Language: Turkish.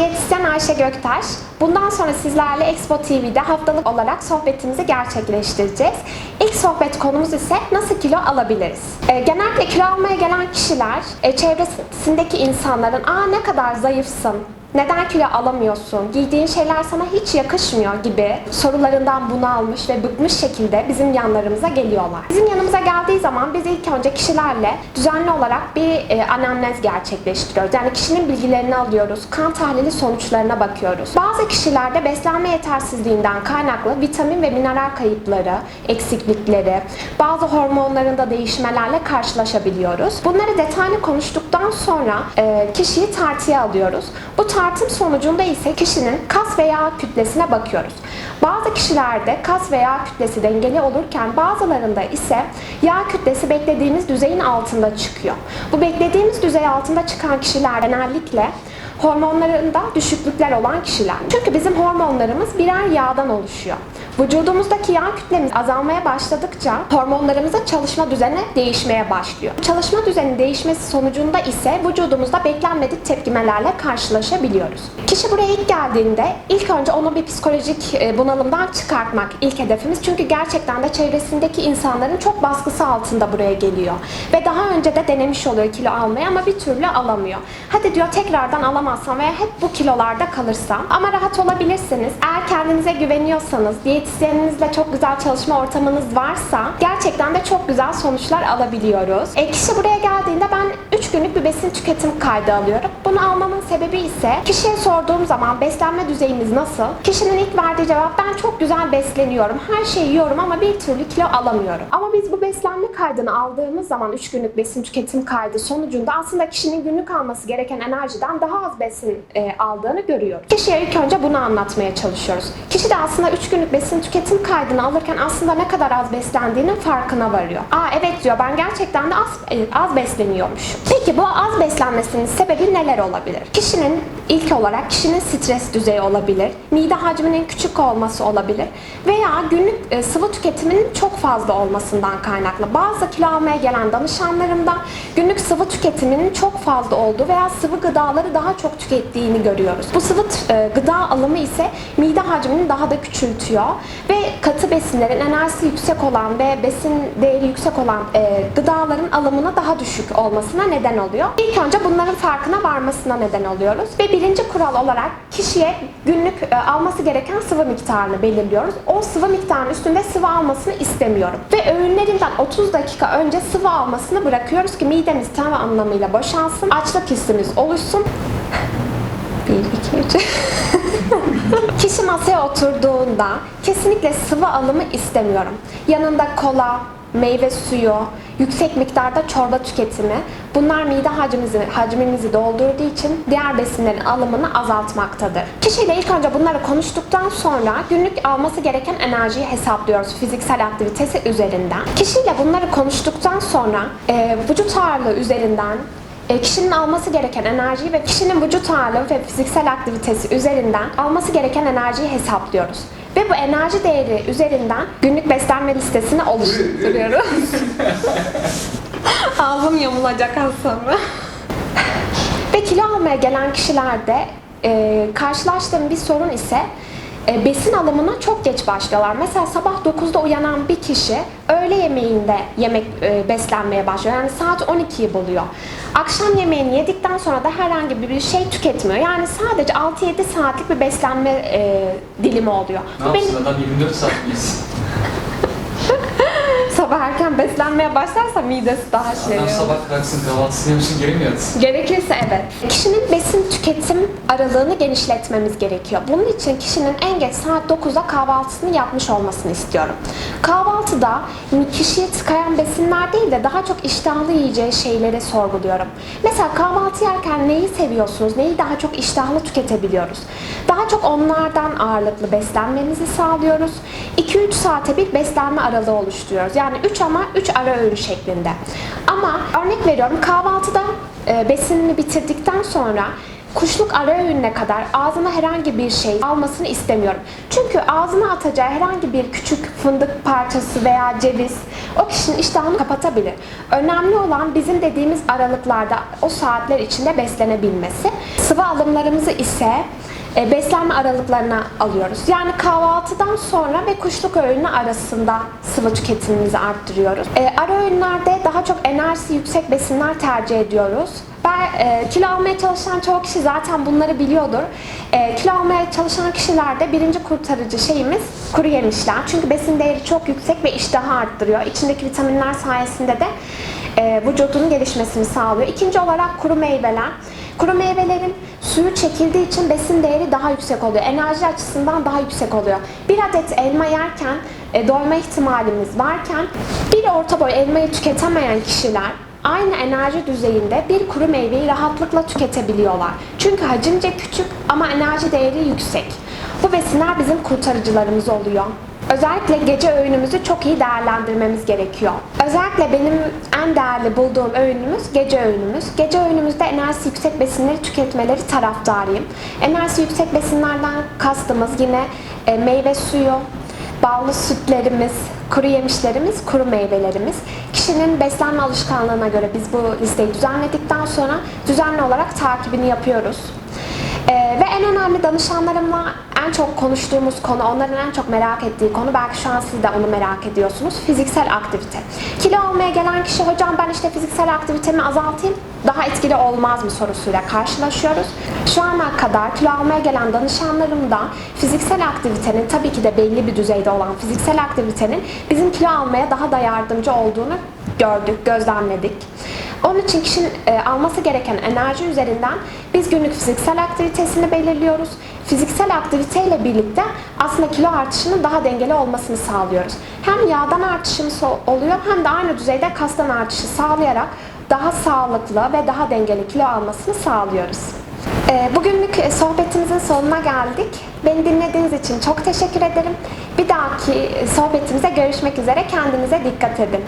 diyetisyen Ayşe Göktaş. Bundan sonra sizlerle Expo TV'de haftalık olarak sohbetimizi gerçekleştireceğiz. İlk sohbet konumuz ise nasıl kilo alabiliriz? Ee, genellikle kilo almaya gelen kişiler e, çevresindeki insanların ''Aa ne kadar zayıfsın, neden kilo alamıyorsun? Giydiğin şeyler sana hiç yakışmıyor gibi sorularından bunalmış ve bıkmış şekilde bizim yanlarımıza geliyorlar. Bizim yanımıza geldiği zaman biz ilk önce kişilerle düzenli olarak bir e, anamnez gerçekleştiriyoruz. Yani kişinin bilgilerini alıyoruz, kan tahlili sonuçlarına bakıyoruz. Bazı kişilerde beslenme yetersizliğinden kaynaklı vitamin ve mineral kayıpları, eksiklikleri, bazı hormonlarında değişmelerle karşılaşabiliyoruz. Bunları detaylı konuştuktan sonra e, kişiyi tartıya alıyoruz. Bu tartım sonucunda ise kişinin kas ve yağ kütlesine bakıyoruz. Bazı kişilerde kas ve yağ kütlesi dengeli olurken bazılarında ise yağ kütlesi beklediğimiz düzeyin altında çıkıyor. Bu beklediğimiz düzey altında çıkan kişiler genellikle hormonlarında düşüklükler olan kişiler. Çünkü bizim hormonlarımız birer yağdan oluşuyor. Vücudumuzdaki yağ kütlemiz azalmaya başladıkça hormonlarımızın çalışma düzeni değişmeye başlıyor. Çalışma düzeni değişmesi sonucunda ise vücudumuzda beklenmedik tepkimelerle karşılaşabiliyoruz. Kişi buraya ilk geldiğinde ilk önce onu bir psikolojik e, bunalımdan çıkartmak ilk hedefimiz. Çünkü gerçekten de çevresindeki insanların çok baskısı altında buraya geliyor. Ve daha önce de denemiş oluyor kilo almayı ama bir türlü alamıyor. Hadi diyor tekrardan alamazsam veya hep bu kilolarda kalırsam ama rahat olabilirsiniz. Eğer kendinize güveniyorsanız, diyetisyeninizle çok güzel çalışma ortamınız varsa gerçekten de çok güzel sonuçlar alabiliyoruz. E, kişi buraya geldiğinde ben 3 günlük bir besin tüketim kaydı alıyorum. Bunu almamın sebebi ise kişiye sorduğum zaman beslenme düzeyimiz nasıl? Kişinin ilk verdiği cevap ben çok güzel besleniyorum. Her şeyi yiyorum ama bir türlü kilo alamıyorum. Ama biz bu beslenme kaydını aldığımız zaman 3 günlük besin tüketim kaydı sonucunda aslında kişinin günlük alması gereken enerjiden daha az besin e, aldığını görüyoruz. Kişiye ilk önce bunu anlatmaya çalışıyoruz. Kişi de aslında 3 günlük besin tüketim kaydını alırken aslında ne kadar az beslendiğinin farkına varıyor. Aa evet diyor ben gerçekten de az, e, az besleniyormuşum. Peki bu az beslenmesinin sebebi neler olabilir? Kişinin ilk olarak kişinin stres düzeyi olabilir, mide hacminin küçük olması olabilir veya günlük e, sıvı tüketiminin çok fazla olmasından kaynaklı. Bazı kilo almaya gelen danışanlarımda günlük sıvı tüketiminin çok fazla olduğu veya sıvı gıdaları daha çok tükettiğini görüyoruz. Bu sıvı e, gıda alımı ise mide hacmini daha da küçültüyor ve katı besinlerin enerjisi yüksek olan ve besin değeri yüksek olan e, gıdaların alımına daha düşük olmasına neden oluyor. İlk önce bunların farkına varmasına neden oluyoruz ve birinci kural olarak kişiye günlük e, alması gereken sıvı miktarını belirliyoruz. O sıvı miktarının üstünde sıvı almasını istemiyorum. Ve öğünlerinden 30 dakika önce sıvı almasını bırakıyoruz ki midemiz tam anlamıyla boşalsın, açlık hissimiz oluşsun. 1, 2, 3. Kişi masaya oturduğunda kesinlikle sıvı alımı istemiyorum. Yanında kola, meyve suyu, yüksek miktarda çorba tüketimi bunlar mide hacmimizi, hacmimizi doldurduğu için diğer besinlerin alımını azaltmaktadır. Kişiyle ilk önce bunları konuştuktan sonra günlük alması gereken enerjiyi hesaplıyoruz fiziksel aktivitesi üzerinden. Kişiyle bunları konuştuktan sonra e, vücut ağırlığı üzerinden e, kişinin alması gereken enerjiyi ve kişinin vücut ağırlığı ve fiziksel aktivitesi üzerinden alması gereken enerjiyi hesaplıyoruz. Ve bu enerji değeri üzerinden günlük beslenme listesini oluşturuyoruz. Ağzım yamulacak az sonra. Ve kilo almaya gelen kişilerde e, karşılaştığım bir sorun ise e, besin alımına çok geç başlıyorlar. Mesela sabah 9'da uyanan bir kişi öğle yemeğinde yemek e, beslenmeye başlıyor. Yani saat 12'yi buluyor. Akşam yemeğini yedikten sonra da herhangi bir şey tüketmiyor. Yani sadece 6-7 saatlik bir beslenme e, dilimi oluyor. Ne Bu yapsın adam 24 saat miyiz? Sabah erken beslenmeye başlarsa midesi daha şey Adam sabah kalksın kahvaltısını yapsın geri mi yatsın? Gerekirse evet. Kişinin besin tüketim aralığını genişletmemiz gerekiyor. Bunun için kişinin en geç saat 9'da kahvaltısını yapmış olmasını istiyorum. Kahvaltıda kişiyi tıkayan besinler değil de daha çok iştahlı yiyeceği şeyleri sorguluyorum. Mesela kahvaltı yerken neyi seviyorsunuz, neyi daha çok iştahlı tüketebiliyoruz? Daha çok onlardan ağırlıklı beslenmemizi sağlıyoruz. 2-3 saate bir beslenme aralığı oluşturuyoruz. Yani 3 ama 3 ara öğün şeklinde. Ama örnek veriyorum kahvaltıda e, besinini bitirdikten sonra kuşluk ara öğününe kadar ağzına herhangi bir şey almasını istemiyorum. Çünkü ağzına atacağı herhangi bir küçük fındık parçası veya ceviz o kişinin iştahını kapatabilir. Önemli olan bizim dediğimiz aralıklarda o saatler içinde beslenebilmesi. Sıvı alımlarımızı ise e, beslenme aralıklarına alıyoruz. Yani kahvaltıdan sonra ve kuşluk öğünü arasında sıvı tüketimimizi arttırıyoruz. E, ara öğünlerde daha çok enerjisi yüksek besinler tercih ediyoruz. Ben e, kilo almaya çalışan çoğu kişi zaten bunları biliyordur. E, kilo almaya çalışan kişilerde birinci kurtarıcı şeyimiz kuru yemişler. Çünkü besin değeri çok yüksek ve iştahı arttırıyor. İçindeki vitaminler sayesinde de e, vücudunun gelişmesini sağlıyor. İkinci olarak kuru meyveler. Kuru meyvelerin suyu çekildiği için besin değeri daha yüksek oluyor. Enerji açısından daha yüksek oluyor. Bir adet elma yerken e, doyma ihtimalimiz varken bir orta boy elmayı tüketemeyen kişiler aynı enerji düzeyinde bir kuru meyveyi rahatlıkla tüketebiliyorlar. Çünkü hacimce küçük ama enerji değeri yüksek. Bu besinler bizim kurtarıcılarımız oluyor. Özellikle gece öğünümüzü çok iyi değerlendirmemiz gerekiyor. Özellikle benim en değerli bulduğum öğünümüz gece öğünümüz. Gece öğünümüzde enerjisi yüksek besinleri tüketmeleri taraftarıyım. Enerjisi yüksek besinlerden kastımız yine e, meyve suyu, ballı sütlerimiz, kuru yemişlerimiz, kuru meyvelerimiz. Kişinin beslenme alışkanlığına göre biz bu listeyi düzenledikten sonra düzenli olarak takibini yapıyoruz. Ee, ve en önemli danışanlarımla en çok konuştuğumuz konu, onların en çok merak ettiği konu, belki şu an siz de onu merak ediyorsunuz, fiziksel aktivite. Kilo almaya gelen kişi, hocam ben işte fiziksel aktivitemi azaltayım, daha etkili olmaz mı sorusuyla karşılaşıyoruz. Şu ana kadar kilo almaya gelen danışanlarımda fiziksel aktivitenin tabii ki de belli bir düzeyde olan fiziksel aktivitenin bizim kilo almaya daha da yardımcı olduğunu gördük, gözlemledik. Onun için kişinin e, alması gereken enerji üzerinden biz günlük fiziksel aktivitesini belirliyoruz. Fiziksel aktiviteyle birlikte aslında kilo artışının daha dengeli olmasını sağlıyoruz. Hem yağdan artışımız ol- oluyor hem de aynı düzeyde kastan artışı sağlayarak daha sağlıklı ve daha dengeli kilo almasını sağlıyoruz. E, Bugünlük e, sohbetimizin sonuna geldik. Beni dinlediğiniz için çok teşekkür ederim. Bir dahaki e, sohbetimize görüşmek üzere. Kendinize dikkat edin.